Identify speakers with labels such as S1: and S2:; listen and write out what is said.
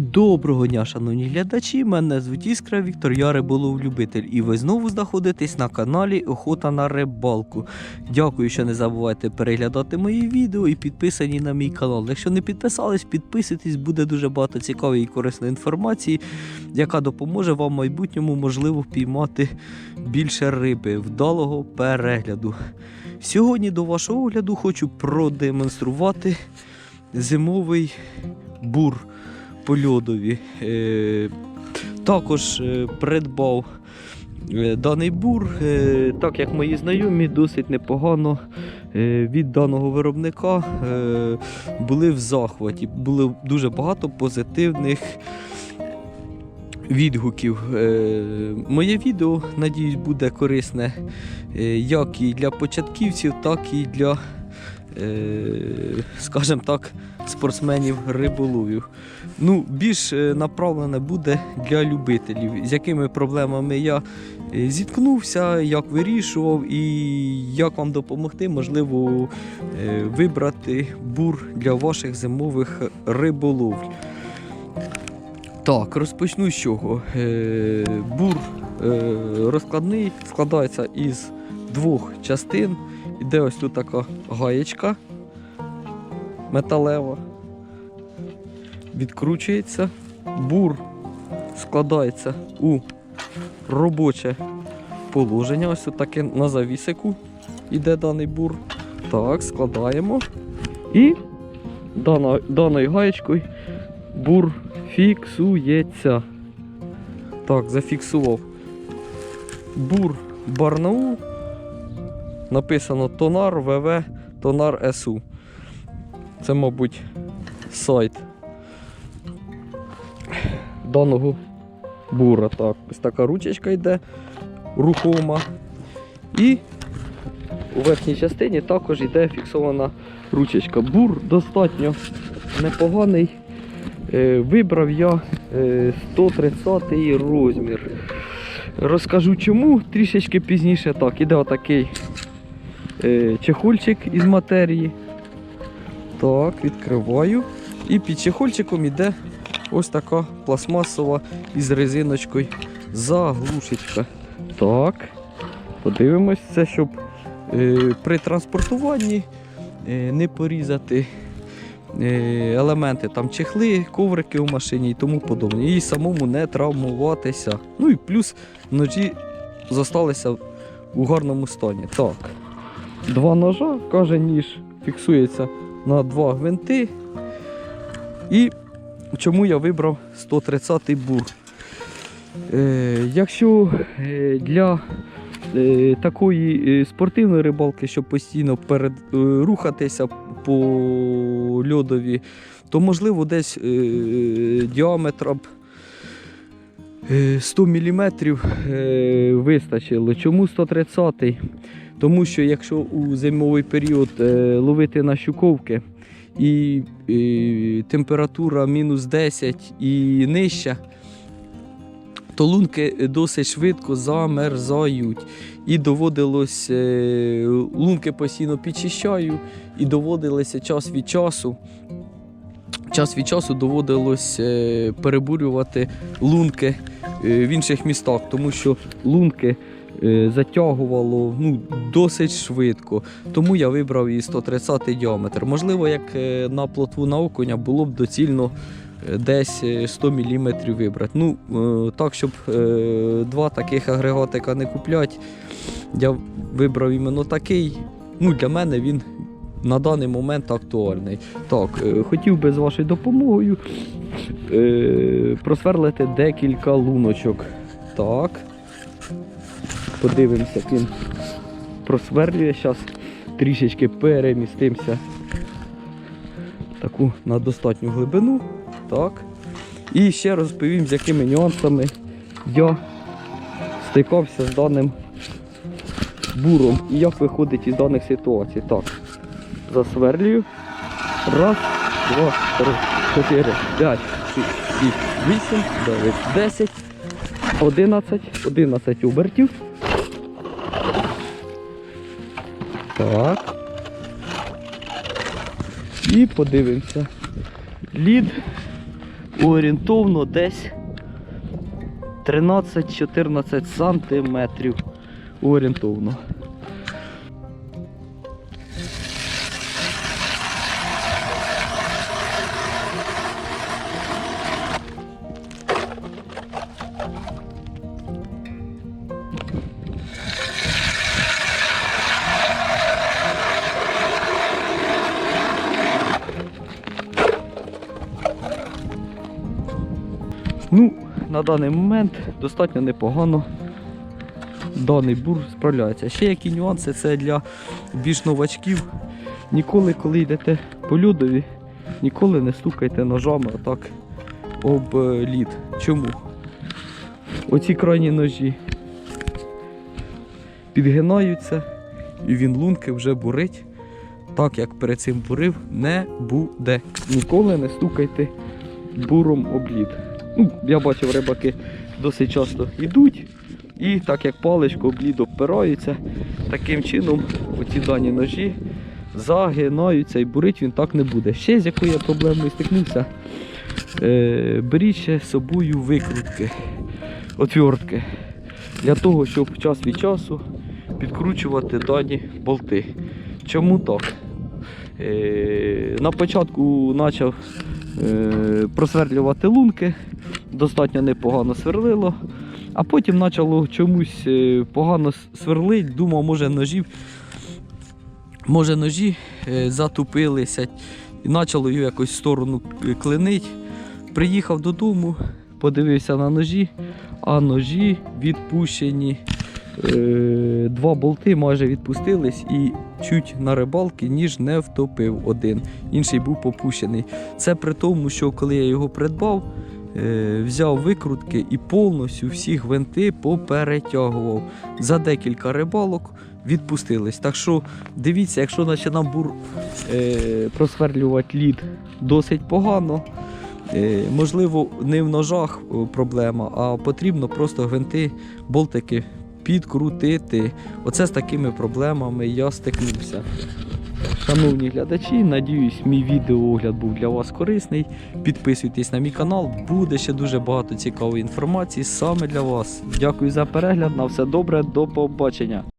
S1: Доброго дня, шановні глядачі. Мене звуть Іскра Віктор, я риболов-любитель, і ви знову знаходитесь на каналі Охота на рибалку. Дякую, що не забувайте переглядати мої відео і підписані на мій канал. Якщо не підписались, підписуйтесь, буде дуже багато цікавої і корисної інформації, яка допоможе вам в майбутньому можливо впіймати більше риби, вдалого перегляду. Сьогодні до вашого огляду хочу продемонструвати зимовий бур по. Е, також е, придбав е, даний бур, так як мої знайомі досить непогано від даного виробника були в захваті. Було дуже багато позитивних відгуків. Моє відео, надіюсь, буде корисне як і для початківців, так і для, скажімо так, спортсменів риболовів. Ну, більш е, направлене буде для любителів, з якими проблемами я е, зіткнувся, як вирішував і як вам допомогти, можливо, е, вибрати бур для ваших зимових риболовль. Так, розпочну з чого. Е, Бур е, розкладний, складається із двох частин. Іде ось тут така гаєчка металева. Відкручується. Бур складається у робоче положення. Ось тут таке на завісику іде даний бур. Так, складаємо. І даною гаєчкою бур фіксується. Так, зафіксував. Бур Барнаул. Написано Тонар ВВ Тонар СУ. Це, мабуть, сайт даного бура. Так, ось така ручечка йде рухома. І у верхній частині також йде фіксована ручечка. Бур достатньо непоганий. Е, Вибрав я е, 130 розмір. Розкажу чому трішечки пізніше. Так, іде отакий е, чехольчик із матерії. Так, відкриваю. І під чехольчиком йде ось така пластмасова із резиночкою заглушечка. Так, подивимось це, щоб е, при транспортуванні е, не порізати е, елементи, там чехли, коврики у машині і тому подобне. І самому не травмуватися. Ну і плюс ножі зосталися у гарному стані. Так. Два ножа, каже ніж, фіксується на два гвинти. І чому я вибрав 130-й бур? Е, якщо е, для е, такої спортивної рибалки, щоб постійно перед, рухатися по льодові, то можливо десь діаметром е, 100 мм е, вистачило. Чому 130-й? Тому що якщо у зимовий період е, ловити на щуковки і, е, температура мінус 10 і нижча, то лунки досить швидко замерзають. І доводилось, е, лунки постійно підчищаю, і доводилося час від часу. Час від часу доводилось е, перебурювати лунки е, в інших містах, тому що лунки е, затягувало ну, досить швидко. Тому я вибрав і 130 діаметр. Можливо, як на плотву на окуня було б доцільно десь е, 100 мм вибрати. Ну, так, щоб два таких агрегатика не купляти, я вибрав іменно такий. Ну, для мене він на даний момент актуальний. Так, е, хотів би з вашою допомогою е, просверлити декілька луночок. Так. Подивимося, він просверлює. Зараз трішечки перемістимося таку на достатню глибину. Так. І ще розповім, з якими нюансами я стикався з даним буром і як виходить із даних ситуацій. Так, засверлюю. Раз, два, три, чотири, п'ять, шість, сім, вісім, дев'ять, десять, одинадцять, одинадцять обертів. Так. І подивимося. Лід орієнтовно десь 13-14 сантиметрів. Орієнтовно. Ну, на даний момент достатньо непогано даний бур справляється. Ще які нюанси, це для більш новачків. Ніколи, коли йдете по льодові, ніколи не стукайте ножами отак об е, лід. Чому? Оці крайні ножі підгинаються, і він лунки вже бурить. Так як перед цим бурив, не буде. Ніколи не стукайте буром об лід. Ну, я бачив, рибаки досить часто йдуть. І так як паличко об лід обпираються, таким чином оці дані ножі загинаються і бурить він так не буде. Ще з якою я проблемою стикнувся, е, беріть ще з собою викрутки, отвертки, для того, щоб час від часу підкручувати дані болти. Чому так? Е, на початку почав е, просверлювати лунки, достатньо непогано сверлило, а потім почало чомусь е, погано сверлить, думав, може ножів, може ножі е, затупилися і почало його якось в сторону е, клинить. Приїхав додому, подивився на ножі, а ножі відпущені. Два болти майже відпустились і чуть на рибалки ніж не втопив один. Інший був попущений. Це при тому, що коли я його придбав, взяв викрутки і повністю всі гвинти поперетягував. За декілька рибалок відпустились. Так що дивіться, якщо починав бур е, просверлювати лід досить погано. Е, можливо, не в ножах проблема, а потрібно просто гвинти, болтики підкрутити. Оце з такими проблемами я стикнувся. Шановні глядачі, надіюсь, мій відеоогляд був для вас корисний. Підписуйтесь на мій канал, буде ще дуже багато цікавої інформації саме для вас. Дякую за перегляд. На все добре, до побачення.